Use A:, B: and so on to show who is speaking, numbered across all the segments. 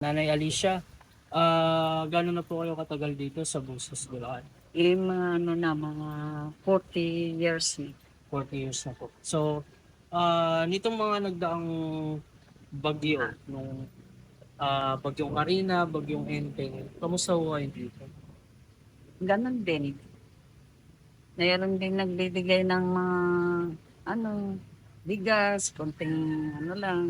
A: Nanay Alicia, ah gano'n na po kayo katagal dito sa Busos, Bulacan?
B: Eh, mga ano na, mga 40 years na.
A: 40 years na po. So, ah nitong mga nagdaang bagyo, nung ah bagyong Karina, bagyong Enteng, kamusta po kayo dito?
B: Ganon din. Mayroon din nagbibigay ng mga, ano, bigas, konting ano lang.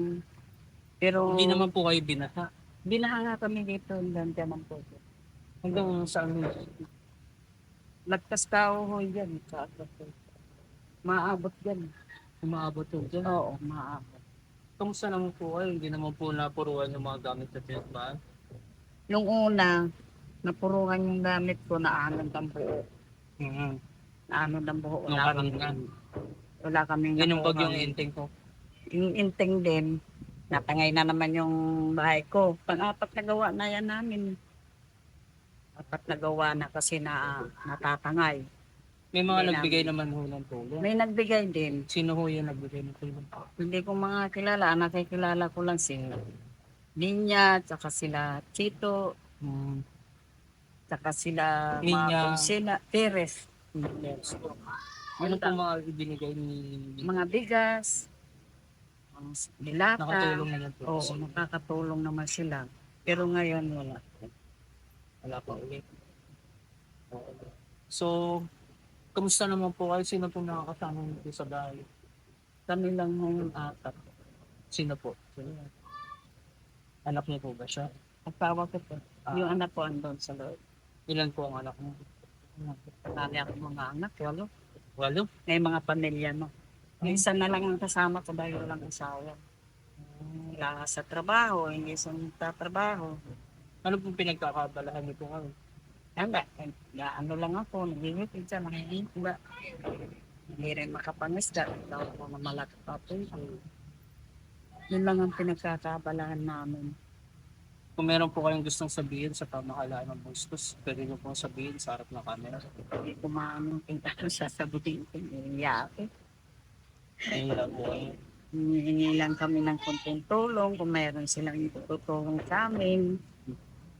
B: Pero,
A: Hindi naman po kayo binaha.
B: Binaha nga kami dito, hanggang naman po.
A: Hanggang saan?
B: Lagtas tao ho yan. Sa Maabot yan.
A: Umaabot po dyan.
B: Oo, maabot.
A: Kamusta naman po kayo? Hindi naman po napuruan yung mga gamit na pinagmaan.
B: Nung una, napuruhan yung gamit ko na anong ng buo.
A: Mm-hmm.
B: Na anong ng buo.
A: Nung
B: Wala
A: Karina.
B: kaming, wala kaming
A: Yan yung bagyong Enteng po.
B: Yung inting din, natangay na naman yung bahay ko. Pang-apat na gawa na yan namin. Apat na gawa na kasi na natatangay.
A: May mga
B: Hindi
A: nagbigay naman ho ng tulong.
B: May nagbigay din.
A: Sino ho yung nagbigay ng tulong?
B: Hindi ko mga kilala. Nakikilala ko lang si Ninya, tsaka sila Chito,
A: Hmm.
B: tsaka sila
A: Ninya.
B: mga sila Perez.
A: Yes. Ano po mga ibinigay ni
B: Mga bigas, mga dilata.
A: nakatulong naman po?
B: Oo, nakakatulong naman sila. Pero ngayon wala.
A: Wala pa ulit. So, kamusta naman po kayo? Sino po nakakasama niyo po sa bahay?
B: Kami lang ngayon apat.
A: Sino po? Sino? Anak niyo po ba siya?
B: Nagtawa ko po.
A: Ah.
B: Yung anak ko andon sa loob.
A: Ilan po ang anak mo?
B: Marami ako mga anak, walo.
A: Walo?
B: May mga pamilya no. Isa na lang ang kasama ko dahil walang asawa. Wala sa trabaho, hindi sa trabaho.
A: Ano po pinagkakabalahan niyo po ngayon?
B: Hanga, ano lang ako, nagigipid siya, nangihinga. Hindi rin makapangisda, daw ako na malaki pa po. Yun lang ang pinagkakabalahan namin.
A: Kung meron po kayong gustong sabihin sa pamahalaan ng Bustos, pwede niyo pong sabihin sa harap ng camera.
B: Hindi ko maanong kita ko sasabihin ko, iiyak.
A: Ayun lang po kayo.
B: Hihingi lang kami ng konting tulong kung mayroon silang tutulong sa amin.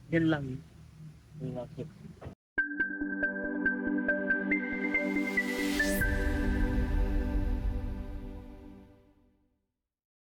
B: Yun lang.